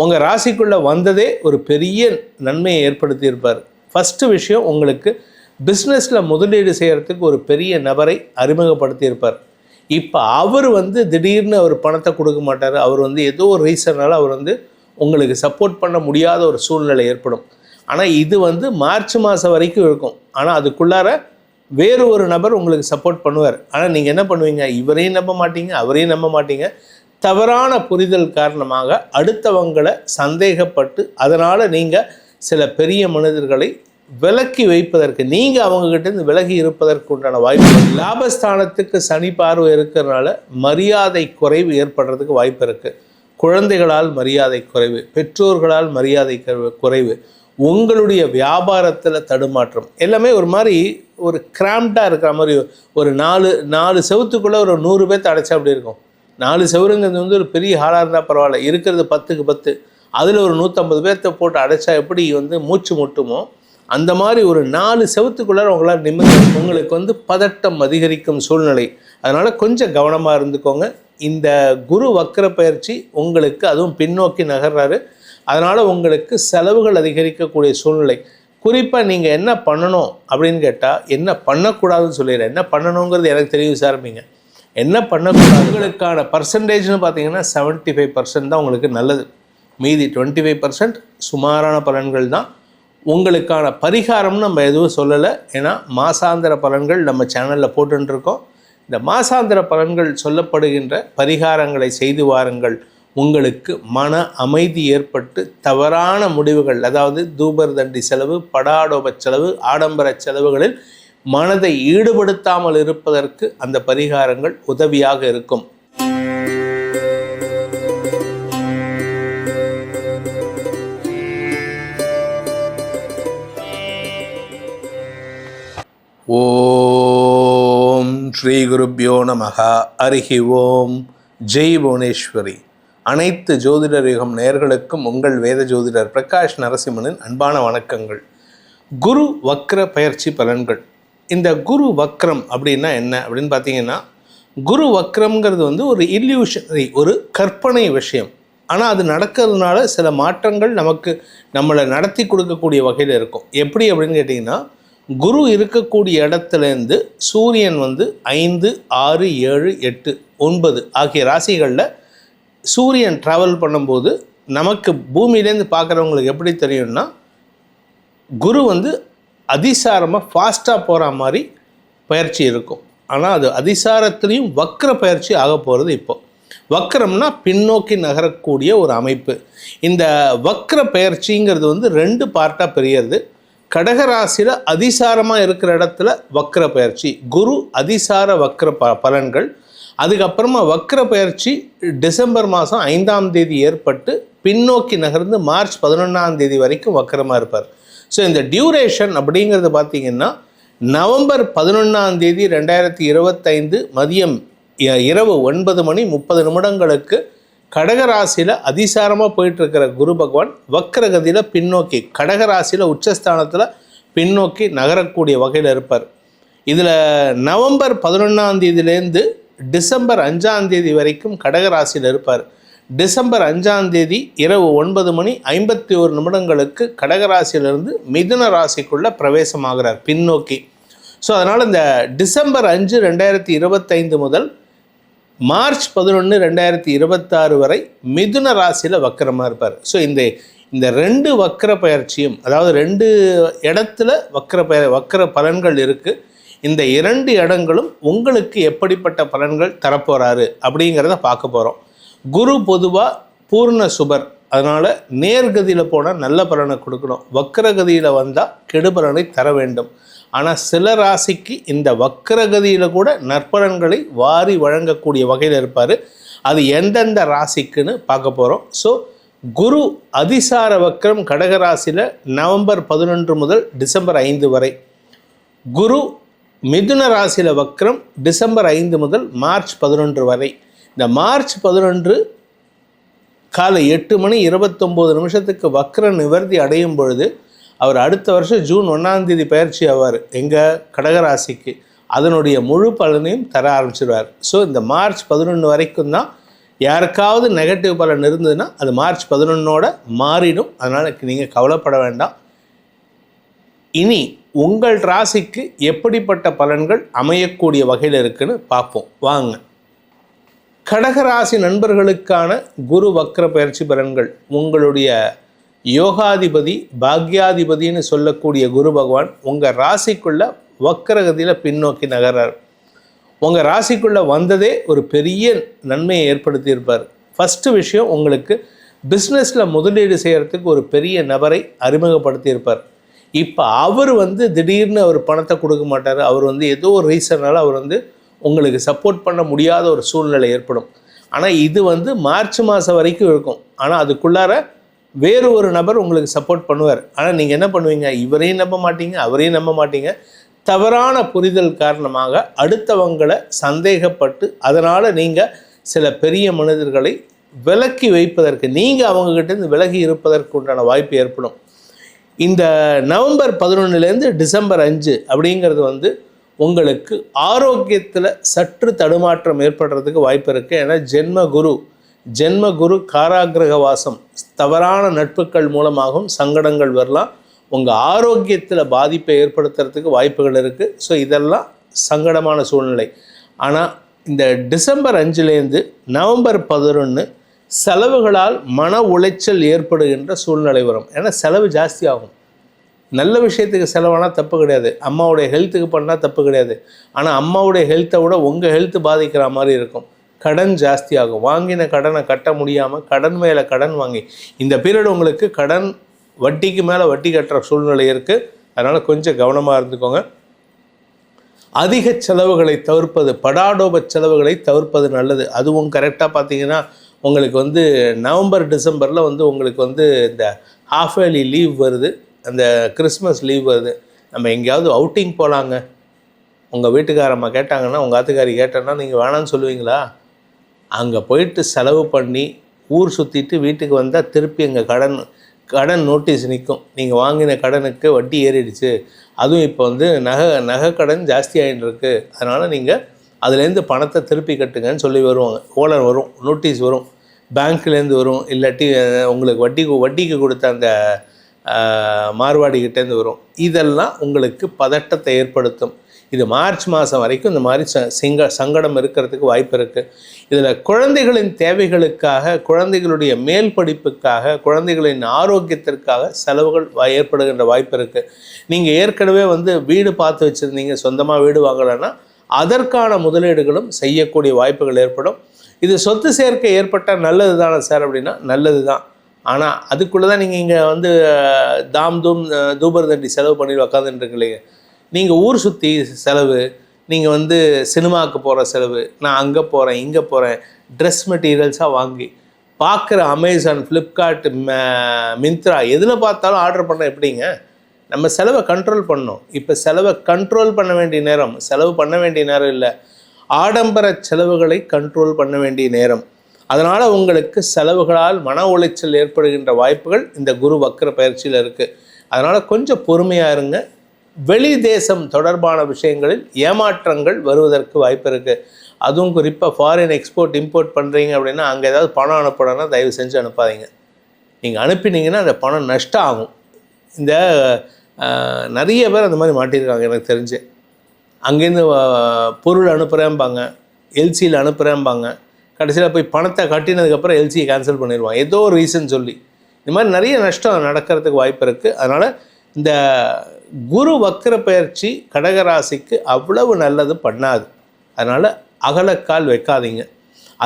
உங்கள் ராசிக்குள்ளே வந்ததே ஒரு பெரிய நன்மையை ஏற்படுத்தியிருப்பார். ஃபஸ்ட்டு விஷயம் உங்களுக்கு பிஸ்னஸில் முதலீடு செய்கிறதுக்கு ஒரு பெரிய நபரை அறிமுகப்படுத்தியிருப்பார். இப்போ அவர் வந்து திடீர்னு அவர் பணத்தை கொடுக்க மாட்டார். அவர் வந்து ஏதோ ஒரு ரீசனால் அவர் வந்து உங்களுக்கு சப்போர்ட் பண்ண முடியாத ஒரு சூழ்நிலை ஏற்படும். ஆனால் இது வந்து மார்ச் மாதம் வரைக்கும் இருக்கும். ஆனால் அதுக்குள்ளார வேறு ஒரு நபர் உங்களுக்கு சப்போர்ட் பண்ணுவார். ஆனால் நீங்கள் என்ன பண்ணுவீங்க? இவரையும் நம்ப மாட்டீங்க அவரையும் நம்ப மாட்டீங்க. தவறான புரிதல் காரணமாக அடுத்தவங்களை சந்தேகப்பட்டு அதனால் நீங்கள் சில பெரிய மனிதர்களை விலக்கி வைப்பதற்கு நீங்கள் அவங்ககிட்டேருந்து விலகி இருப்பதற்கு உண்டான வாய்ப்பு. லாபஸ்தானத்துக்கு சனி பார்வை இருக்கிறதுனால மரியாதை குறைவு ஏற்படுறதுக்கு வாய்ப்பு இருக்குது குழந்தைகளால் மரியாதை குறைவு பெற்றோர்களால் மரியாதை குறைவு- குறைவு உங்களுடைய வியாபாரத்தில் தடுமாற்றம். எல்லாமே ஒரு மாதிரி ஒரு கிராம்டாக இருக்கிற மாதிரி ஒரு நாலு நாலு செவத்துக்குள்ளே ஒரு நூறு பேர்த்த அடைச்சா அப்படி இருக்கும். நாலு செவருங்கிறது வந்து ஒரு பெரிய ஹாலாக இருந்தால் பரவாயில்ல. இருக்கிறது பத்துக்கு பத்து. அதில் ஒரு நூற்றம்பது பேர்த்த போட்டு அடைச்சா எப்படி வந்து மூச்சு முட்டுமோ அந்த மாதிரி ஒரு நாலு செவத்துக்குள்ளார உங்களால் நிம்மதி உங்களுக்கு வந்து பதட்டம் அதிகரிக்கும் சூழ்நிலை. அதனால் கொஞ்சம் கவனமாக இருந்துக்கோங்க. இந்த குரு வக்கர பயிற்சி உங்களுக்கு அதுவும் பின்னோக்கி நகர்றாரு. அதனால் உங்களுக்கு செலவுகள் அதிகரிக்கக்கூடிய சூழ்நிலை. குறிப்பாக நீங்கள் என்ன பண்ணணும் அப்படின்னு கேட்டால் என்ன பண்ணக்கூடாதுன்னு சொல்லிடுறேன். என்ன பண்ணணுங்கிறது எனக்கு தெரிய விசாரிப்பீங்க என்ன பண்ணக்கூடாது உங்களுக்கான பர்சன்டேஜ்னு பார்த்தீங்கன்னா 75% ஃபைவ் பர்சன்ட் தான் உங்களுக்கு நல்லது. மீதி டுவெண்ட்டி ஃபைவ் பர்சன்ட் சுமாரான பலன்கள் தான். உங்களுக்கான பரிகாரம்னு நம்ம எதுவும் சொல்லலை. ஏன்னா மாசாந்திர பலன்கள் நம்ம சேனலில் போட்டுருக்கோம் இந்த மாசாந்திர பலன்கள் சொல்லப்படுகின்ற பரிகாரங்களை செய்து வாருங்கள். உங்களுக்கு மன அமைதி ஏற்பட்டு தவறான முடிவுகள் அதாவது தூபர் தண்டி செலவு படாடோப செலவு ஆடம்பர செலவுகளில் மனதை ஈடுபடுத்தாமல் இருப்பதற்கு அந்த பரிகாரங்கள் உதவியாக இருக்கும். ஓம் ஸ்ரீ குருப்யோ நமக. அருகி ஓம். ஜெய் புவனேஸ்வரி. அனைத்து ஜோதிடர் யுகம் நேயர்களுக்கும் உங்கள் வேத ஜோதிடர் பிரகாஷ் நரசிம்மனின் அன்பான வணக்கங்கள். குரு வக்ர பயிற்சி பலன்கள். இந்த குரு வக்ரம் அப்படின்னா என்ன அப்படின்னு பார்த்தீங்கன்னா குரு வக்ரம்ங்கிறது வந்து ஒரு இல்யூஷனரி ஒரு கற்பனை விஷயம். ஆனால் அது நடக்கிறதுனால சில மாற்றங்கள் நமக்கு நம்மளை நடத்தி கொடுக்கக்கூடிய வகையில் இருக்கும். எப்படி அப்படின்னு கேட்டிங்கன்னா குரு இருக்கக்கூடிய இடத்துலேருந்து சூரியன் வந்து ஐந்து ஆறு ஏழு எட்டு ஒன்பது ஆகிய ராசிகளில் சூரியன் ட்ராவல் பண்ணும்போது நமக்கு பூமியிலேருந்து பார்க்குறவங்களுக்கு எப்படி தெரியும்னா குரு வந்து அதிசாரமாக ஃபாஸ்ட்டாக போகிற மாதிரி பயிற்சி இருக்கும். ஆனால் அது அதிசாரத்துலேயும் வக்ர பயிற்சி ஆக போகிறது இப்போ. வக்ரம்னா பின்னோக்கி நகரக்கூடிய ஒரு அமைப்பு. இந்த வக்ர பயிற்சிங்கிறது வந்து ரெண்டு பார்ட்டாக பெரியது கடகராசியில் அதிசாரமாக இருக்கிற இடத்துல வக்ர பயிற்சி குரு அதிசார வக்ர ப பலன்கள். அதுக்கப்புறமா வக்ர பயிற்சி டிசம்பர் மாதம் ஐந்தாம் தேதி ஏற்பட்டு பின்னோக்கி நகர்ந்து மார்ச் பதினொன்றாம் தேதி வரைக்கும் வக்கரமாக இருப்பார். ஸோ இந்த டியூரேஷன் அப்படிங்கிறது பார்த்தீங்கன்னா நவம்பர் பதினொன்றாம் தேதி ரெண்டாயிரத்தி இருபத்தைந்து மதியம் இரவு ஒன்பது மணி முப்பது நிமிடங்களுக்கு கடகராசியில் அதிசாரமாக போயிட்டுருக்கிற குரு பகவான் வக்ரகதியில் பின்னோக்கி கடகராசியில் உச்சஸ்தானத்தில் பின்னோக்கி நகரக்கூடிய வகையில் இருப்பார். இதில் நவம்பர் பதினொன்றாம் தேதியிலேருந்து டிசம்பர் அஞ்சாம் தேதி வரைக்கும் கடகராசியில் இருப்பார். டிசம்பர் அஞ்சாம் தேதி இரவு ஒன்பது மணி ஐம்பத்தி ஒரு நிமிடங்களுக்கு கடகராசியிலிருந்து மிதுன ராசிக்குள்ளே பிரவேசமாகிறார் பின்னோக்கி. ஸோ அதனால் இந்த டிசம்பர் அஞ்சு ரெண்டாயிரத்தி இருபத்தைந்து முதல் மார்ச் பதினொன்று ரெண்டாயிரத்தி இருபத்தாறு வரை மிதுன ராசியில் வக்கரமாக இருப்பார். ஸோ இந்த இந்த ரெண்டு வக்கர பயிற்சியும் அதாவது ரெண்டு இடத்துல வக்கர பய வக்கர பலன்கள் இருக்குது இந்த இரண்டு இடங்களும் உங்களுக்கு எப்படிப்பட்ட பலன்கள் தரப்போகிறாரு அப்படிங்கிறத பார்க்க போகிறோம் குரு பொதுவாக பூர்ண சுபர். அதனால் நேர்கதியில் போனால் நல்ல பலனை கொடுக்கணும். வக்கரகதியில் வந்தால் கெடுபலனை தர வேண்டும். ஆனால் சில ராசிக்கு இந்த வக்கரகதியில் கூட நற்பலன்களை வாரி வழங்கக்கூடிய வகையில் இருப்பார். அது எந்தெந்த ராசிக்குன்னு பார்க்க போகிறோம் ஸோ குரு அதிசார வக்கரம் கடகராசியில் நவம்பர் பதினொன்று முதல் டிசம்பர் ஐந்து வரை. குரு மிதுன ராசியில் வக்கரம் டிசம்பர் ஐந்து முதல் மார்ச் பதினொன்று வரை. இந்த மார்ச் பதினொன்று காலை எட்டு மணி இருபத்தொம்போது நிமிஷத்துக்கு வக்ர நிவர்த்தி அடையும் பொழுது அவர் அடுத்த வருஷம் ஜூன் ஒன்றாம் தேதி பயிற்சி ஆவார். எங்கள் கடகராசிக்கு. அதனுடைய முழு பலனையும் தர ஆரம்பிச்சிடுவார் ஸோ இந்த மார்ச் பதினொன்று வரைக்கும் தான் யாருக்காவது நெகட்டிவ் பலன் இருந்ததுன்னா அது மார்ச் பதினொன்னோட மாறிடும். அதனால் நீங்கள் கவலைப்பட வேண்டாம். இனி உங்கள் ராசிக்கு எப்படிப்பட்ட பலன்கள் அமையக்கூடிய வகையில் இருக்குன்னு பார்ப்போம். வாங்க. கடகராசி நண்பர்களுக்கான குரு வக்ர பயிற்சி பலன்கள். உங்களுடைய யோகாதிபதி பாக்யாதிபதினு சொல்லக்கூடிய குரு பகவான் உங்கள் ராசிக்குள்ள வக்கரகதியில் பின்னோக்கி நகர்றார். உங்கள் ராசிக்குள்ளே வந்ததே ஒரு பெரிய நன்மையை ஏற்படுத்தியிருப்பார். ஃபஸ்ட்டு விஷயம் உங்களுக்கு பிஸ்னஸில் முதலீடு செய்கிறதுக்கு ஒரு பெரிய நபரை அறிமுகப்படுத்தியிருப்பார். இப்போ அவர் வந்து திடீர்னு அவர் பணத்தை கொடுக்க மாட்டார். அவர் வந்து ஏதோ ஒரு ரீசனால் அவர் வந்து உங்களுக்கு சப்போர்ட் பண்ண முடியாத ஒரு சூழ்நிலை ஏற்படும். ஆனால் இது வந்து மார்ச் மாதம் வரைக்கும் இருக்கும். ஆனால் அதுக்குள்ளார வேறு ஒரு நபர் உங்களுக்கு சப்போர்ட் பண்ணுவார். ஆனால் நீங்கள் என்ன பண்ணுவீங்க? இவரையும் நம்ப மாட்டீங்க அவரையும் நம்ப மாட்டீங்க. தவறான புரிதல் காரணமாக அடுத்தவங்களை சந்தேகப்பட்டு அதனால் நீங்கள் சில பெரிய மனிதர்களை விலக்கி வைப்பதற்கு நீங்கள் அவங்கக்கிட்டேருந்து விலகி இருப்பதற்கு உண்டான வாய்ப்பு ஏற்படும். இந்த நவம்பர் பதினொன்றுலேருந்து டிசம்பர் அஞ்சு அப்படிங்கிறது வந்து உங்களுக்கு ஆரோக்கியத்தில் சற்று தடுமாற்றம் ஏற்படுறதுக்கு வாய்ப்பு இருக்குது ஏன்னா ஜென்ம குரு ஜென்ம குரு காராகிரக வாசம் தவறான நட்புகள் மூலமாகவும் சங்கடங்கள் வரலாம். உங்கள் ஆரோக்கியத்தில் பாதிப்பை ஏற்படுத்துறதுக்கு வாய்ப்புகள் இருக்குது ஸோ இதெல்லாம் சங்கடமான சூழ்நிலை. ஆனால் இந்த டிசம்பர் அஞ்சுலேருந்து நவம்பர் பதினொன்று செலவுகளால் மன உளைச்சல் ஏற்படுகின்ற சூழ்நிலை வரும். ஏன்னா செலவு ஜாஸ்தி ஆகும் நல்ல விஷயத்துக்கு செலவானால் தப்பு கிடையாது. அம்மாவுடைய ஹெல்த்துக்கு பண்ணால் தப்பு கிடையாது. ஆனால் அம்மாவுடைய ஹெல்த்தை விட உங்கள் ஹெல்த்து பாதிக்கிற மாதிரி இருக்கும். கடன் ஜாஸ்தியாகும். வாங்கின கடனை கட்ட முடியாமல் கடன் மேலே கடன் வாங்கி இந்த பீரியட் உங்களுக்கு கடன் வட்டிக்கு மேலே வட்டி கட்டுற சூழ்நிலை இருக்குது அதனால் கொஞ்சம் கவனமாக இருந்துக்கோங்க. அதிக செலவுகளை தவிர்ப்பது படாடோப செலவுகளை தவிர்ப்பது நல்லது. அதுவும் கரெக்டாக பார்த்தீங்கன்னா உங்களுக்கு வந்து நவம்பர் டிசம்பரில் வந்து உங்களுக்கு வந்து இந்த ஹாஃப் ஏர்லி லீவ் வருது. அந்த கிறிஸ்மஸ் லீவ் வருது. நம்ம எங்கேயாவது அவுட்டிங் போகலாங்க உங்கள் வீட்டுக்காரம்மா கேட்டாங்கன்னா உங்கள் ஆத்துக்காரி கேட்டேன்னா நீங்கள் வேணான்னு சொல்லுவீங்களா? அங்கே போயிட்டு செலவு பண்ணி ஊர் சுற்றிட்டு வீட்டுக்கு வந்தால் திருப்பி எங்கள் கடன் கடன் நோட்டீஸ் நிற்கும் நீங்கள் வாங்கின கடனுக்கு வட்டி ஏறிடுச்சு. அதுவும் இப்போ வந்து நகை நகை கடன் ஜாஸ்தி ஆகிட்டு அதனால் நீங்கள் அதுலேருந்து பணத்தை திருப்பி கட்டுங்கன்னு சொல்லி வருவாங்க. ஓலர் வரும் நோட்டீஸ் வரும். பேங்க்லேருந்து வரும். இல்லாட்டி உங்களுக்கு வட்டி வட்டிக்கு கொடுத்த அந்த மார்வாடிக்கிட்டேருந்து வரும். இதெல்லாம் உங்களுக்கு பதட்டத்தை ஏற்படுத்தும். இது மார்ச் மாதம் வரைக்கும் இந்த மாதிரி ச சிங்க சங்கடம் இருக்கிறதுக்கு வாய்ப்பு இருக்குது இதில் குழந்தைகளின் தேவைகளுக்காக குழந்தைகளுடைய மேல் படிப்புக்காக குழந்தைகளின் ஆரோக்கியத்திற்காக செலவுகள் ஏற்படுகின்ற வாய்ப்பு இருக்குது நீங்கள் ஏற்கனவே வந்து வீடு பார்த்து வச்சுருந்தீங்க சொந்தமாக வீடு வாங்கலைன்னா அதற்கான முதலீடுகளும் செய்யக்கூடிய வாய்ப்புகள் ஏற்படும். இது சொத்து சேர்க்கை ஏற்பட்டால் நல்லது தானே சார் அப்படின்னா நல்லது தான் ஆனால் அதுக்குள்ளே தான் நீங்கள் இங்கே வந்து தாம் தூம் தூபர் தண்டி செலவு பண்ணி உக்காந்துட்டுருக்கீங்க நீங்கள் ஊர் சுற்றி செலவு நீங்கள் வந்து சினிமாவுக்கு போகிற செலவு நான் அங்கே போகிறேன் இங்கே போகிறேன் ட்ரெஸ் மெட்டீரியல்ஸாக வாங்கி பார்க்குற அமேசான் ஃப்ளிப்கார்ட் மிந்த்ரா எதில் பார்த்தாலும் ஆர்டர் பண்ண எப்படிங்க? நம்ம செலவை கண்ட்ரோல் பண்ணோம் இப்போ செலவை கண்ட்ரோல் பண்ண வேண்டிய நேரம் செலவு பண்ண வேண்டிய நேரம் இல்லை ஆடம்பர செலவுகளை கண்ட்ரோல் பண்ண வேண்டிய நேரம். அதனால் உங்களுக்கு செலவுகளால் மன உளைச்சல் ஏற்படுகின்ற வாய்ப்புகள் இந்த குரு வக்கர பயிற்சியில் இருக்குது அதனால் கொஞ்சம் பொறுமையாக இருங்க. வெளி தேசம் தொடர்பான விஷயங்களில் ஏமாற்றங்கள் வருவதற்கு வாய்ப்பு இருக்குது அதுவும் குறிப்பாக ஃபாரின் எக்ஸ்போர்ட் இம்போர்ட் பண்ணுறீங்க அப்படின்னா அங்கே ஏதாவது பணம் அனுப்பணும்னா தயவு செஞ்சு அனுப்பாதீங்க. நீங்கள் அனுப்பினீங்கன்னா அந்த பணம் நஷ்டம் ஆகும் இந்த நிறைய பேர் அந்த மாதிரி மாட்டியிருக்காங்க எனக்கு தெரிஞ்சு. அங்கேருந்து பொருள் அனுப்புகிறேன்பாங்க எல்சியில் அனுப்புகிறேன்பாங்க கடைசியில் போய் பணத்தை கட்டினதுக்கப்புறம் எல்சியை கேன்சல் பண்ணிடுவான் ஏதோ ஒரு ரீசன் சொல்லி. இந்த மாதிரி நிறைய நஷ்டம் நடக்கிறதுக்கு வாய்ப்பு இருக்குது அதனால் இந்த குரு வக்கர பயிற்சி கடகராசிக்கு அவ்வளவு நல்லது பண்ணாது. அதனால் அகலக்கால் வைக்காதீங்க.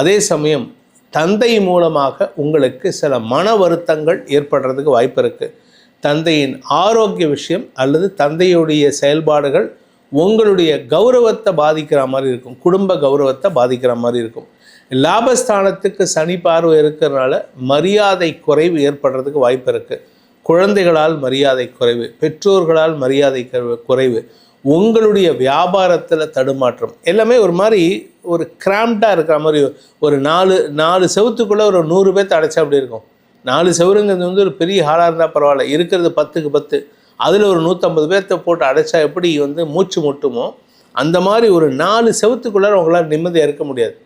அதே சமயம் தந்தை மூலமாக உங்களுக்கு சில மன வருத்தங்கள் ஏற்படுறதுக்கு வாய்ப்பு இருக்குது தந்தையின் ஆரோக்கிய விஷயம் அல்லது தந்தையுடைய செயல்பாடுகள் உங்களுடைய கௌரவத்தை பாதிக்கிற மாதிரி இருக்கும். குடும்ப கௌரவத்தை பாதிக்கிற மாதிரி இருக்கும். லாபஸ்தானத்துக்கு சனி பார்வை இருக்கிறனால மரியாதை குறைவு ஏற்படுறதுக்கு வாய்ப்பு இருக்குது குழந்தைகளால் மரியாதை குறைவு பெற்றோர்களால் மரியாதை குறைவு- குறைவு உங்களுடைய வியாபாரத்தில் தடுமாற்றம் எல்லாமே ஒரு மாதிரி ஒரு கிராம்டாக இருக்கிற மாதிரி ஒரு நாலு நாலு செவத்துக்குள்ளே ஒரு நூறு பேர்த்த அடைச்சா அப்படி இருக்கும்? நாலு செவருங்கிறது வந்து ஒரு பெரிய ஹாலாக இருந்தால் பரவாயில்ல இருக்கிறது பத்துக்கு பத்து அதில் ஒரு நூற்றம்பது பேர்த்த போட்டு அடைச்சா எப்படி வந்து மூச்சு முட்டுமோ அந்த மாதிரி ஒரு நாலு செவத்துக்குள்ளார உங்களால் நிம்மதியாக இருக்க முடியாது.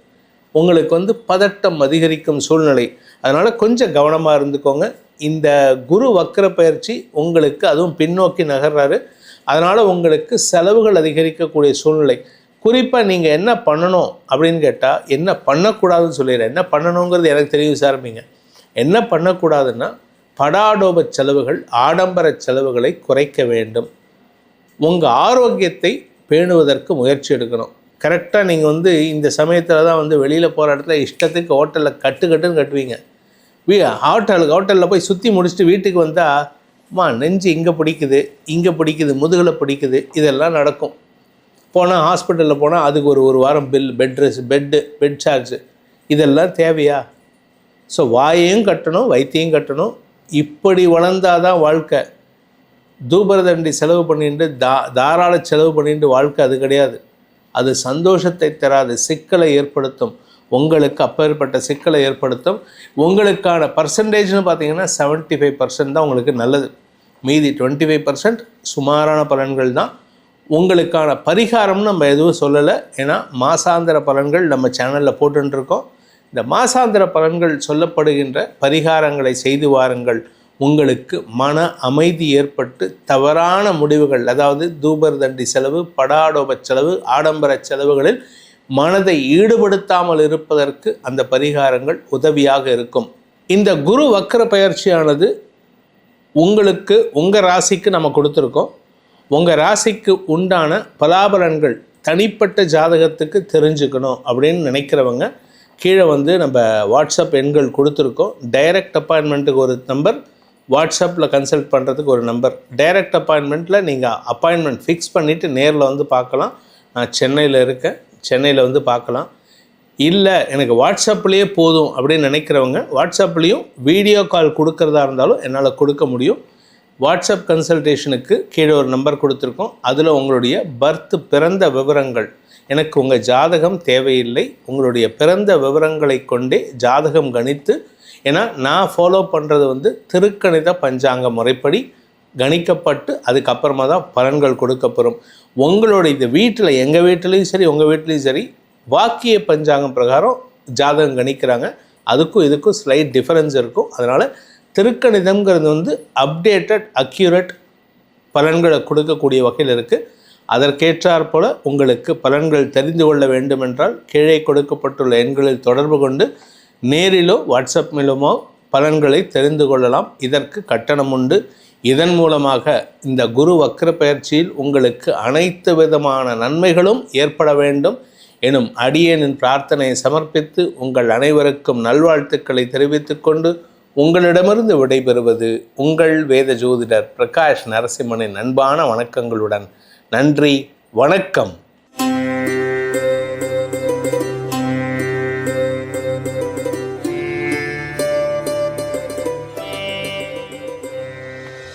உங்களுக்கு வந்து பதட்டம் அதிகரிக்கும் சூழ்நிலை. அதனால் கொஞ்சம் கவனமாக இருந்துக்கோங்க. இந்த குரு வக்கர பயிற்சி உங்களுக்கு அதுவும் பின்னோக்கி நகர்றாரு. அதனால் உங்களுக்கு செலவுகள் அதிகரிக்கக்கூடிய சூழ்நிலை. குறிப்பாக நீங்கள் என்ன பண்ணணும் அப்படின்னு கேட்டால் என்ன பண்ணக்கூடாதுன்னு சொல்லிடுறேன். என்ன பண்ணணுங்கிறது எனக்கு தெரியும் விசாரிப்பீங்க. என்ன பண்ணக்கூடாதுன்னா படாடோப செலவுகள் ஆடம்பர செலவுகளை குறைக்க வேண்டும். உங்கள் ஆரோக்கியத்தை பேணுவதற்கு முயற்சி எடுக்கணும். கரெக்டாக நீங்கள் வந்து இந்த சமயத்தில் தான் வந்து வெளியில் போகிற இடத்துல இஷ்டத்துக்கு ஹோட்டலில் கட்டு கட்டுன்னு கட்டுவீங்க. வீ ஹோட்டலுக்கு ஹோட்டலில் போய் சுற்றி முடிச்சுட்டு வீட்டுக்கு வந்தால் அம்மா நெஞ்சு இங்கே பிடிக்குது இங்கே பிடிக்குது முதுகில் பிடிக்குது இதெல்லாம் நடக்கும். போனால் ஹாஸ்பிட்டலில் போனால் அதுக்கு ஒரு ஒரு வாரம் bill bed rest bed bed charge இதெல்லாம் தேவையா? ஸோ வாயையும் கட்டணும் வைத்தியம் கட்டணும். இப்படி வளர்ந்தாதான் வாழ்க்கை. தூபரதண்டி செலவு பண்ணிட்டு தா தாராள செலவு பண்ணிட்டு வாழ்க்கை அது கிடையாது. அது சந்தோஷத்தை தராது சிக்கலை ஏற்படுத்தும். உங்களுக்கு அப்பேற்பட்ட சிக்கலை ஏற்படுத்தும். உங்களுக்கான பர்சன்டேஜ்னு பார்த்தீங்கன்னா செவன்ட்டி ஃபைவ் பர்சன்ட் தான் உங்களுக்கு நல்லது. மீதி டுவெண்ட்டி ஃபைவ் பர்சன்ட் சுமாரான பலன்கள் தான். உங்களுக்கான பரிகாரம்னு நம்ம எதுவும் சொல்லலை. ஏன்னா மாசாந்திர பலன்கள் நம்ம சேனலில் போட்டுருக்கோம் இந்த மாசாந்திர பலன்கள் சொல்லப்படுகின்ற பரிகாரங்களை செய்து வாருங்கள். உங்களுக்கு மன அமைதி ஏற்பட்டு தவறான முடிவுகள் அதாவது தூபர் தண்டி செலவு படாடோப செலவு ஆடம்பர செலவுகளில் மனதை ஈடுபடுத்தாமல் இருப்பதற்கு அந்த பரிகாரங்கள் உதவியாக இருக்கும். இந்த குரு வக்கர பயிற்சியானது உங்களுக்கு உங்கள் ராசிக்கு நம்ம கொடுத்துருக்கோம். உங்கள் ராசிக்கு உண்டான பலாபலன்கள் தனிப்பட்ட ஜாதகத்துக்கு தெரிஞ்சுக்கணும் அப்படின்னு நினைக்கிறவங்க கீழே வந்து நம்ம வாட்ஸ்அப் எண்கள் கொடுத்துருக்கோம். டைரக்ட் அப்பாயின்மெண்ட்டுக்கு ஒரு நம்பர் வாட்ஸ்அப்பில் கன்சல்ட் பண்ணுறதுக்கு ஒரு நம்பர் டைரக்ட் அப்பாயின்மெண்ட்டில் நீங்கள் அப்பாயின்மெண்ட் ஃபிக்ஸ் பண்ணிவிட்டு நேரில் வந்து பார்க்கலாம். நான் சென்னையில் இருக்கேன். சென்னையில் வந்து பார்க்கலாம். இல்லை எனக்கு வாட்ஸ்அப்லேயே போதும் அப்படின்னு நினைக்கிறவங்க வாட்ஸ்அப்லேயும் வீடியோ கால் கொடுக்கறதா இருந்தாலும் என்னால் கொடுக்க முடியும். வாட்ஸ்அப் கன்சல்டேஷனுக்கு கீழே ஒரு நம்பர் கொடுத்துருக்கோம். அதில் உங்களுடைய பர்த் பிறந்த விவரங்கள். எனக்கு உங்கள் ஜாதகம் தேவையில்லை. உங்களுடைய பிறந்த விவரங்களை கொண்டே ஜாதகம் கணித்து ஏன்னா நான் ஃபாலோ பண்ணுறது வந்து திருக்கணித பஞ்சாங்க முறைப்படி கணிக்கப்பட்டு அதுக்கப்புறமா தான் பலன்கள் கொடுக்கப்படும் உங்களுடைய இந்த வீட்டில் எங்கள் வீட்டிலையும் சரி உங்கள் வீட்லேயும் சரி வாக்கிய பஞ்சாங்கம் பிரகாரம் ஜாதகம் கணிக்கிறாங்க. அதுக்கும் இதுக்கும் ஸ்லைட் டிஃபரன்ஸ் இருக்கும். அதனால் திருக்கணிதம்ங்கிறது வந்து அப்டேட்டட் அக்யூரேட் பலன்களை கொடுக்கக்கூடிய வகையில் இருக்குது அதற்கேற்றாற் போல உங்களுக்கு பலன்கள் தெரிந்து கொள்ள வேண்டுமென்றால் கீழே கொடுக்கப்பட்டுள்ள எண்களில் தொடர்பு கொண்டு நேரிலோ வாட்ஸ்அப் மூலமோ பலன்களை தெரிந்து கொள்ளலாம். இதற்கு கட்டணம் உண்டு. இதன் மூலமாக இந்த குரு வக்ர பயிற்சியில் உங்களுக்கு அனைத்து விதமான நன்மைகளும் ஏற்பட வேண்டும் எனும் அடியேனின் பிரார்த்தனையை சமர்ப்பித்து உங்கள் அனைவருக்கும் நல்வாழ்த்துக்களை தெரிவித்துக்கொண்டு உங்களிடமிருந்து விடைபெறுவது உங்கள் வேத ஜோதிடர் பிரகாஷ் நரசிம்மனின் அன்பான வணக்கங்களுடன். நன்றி. வணக்கம்.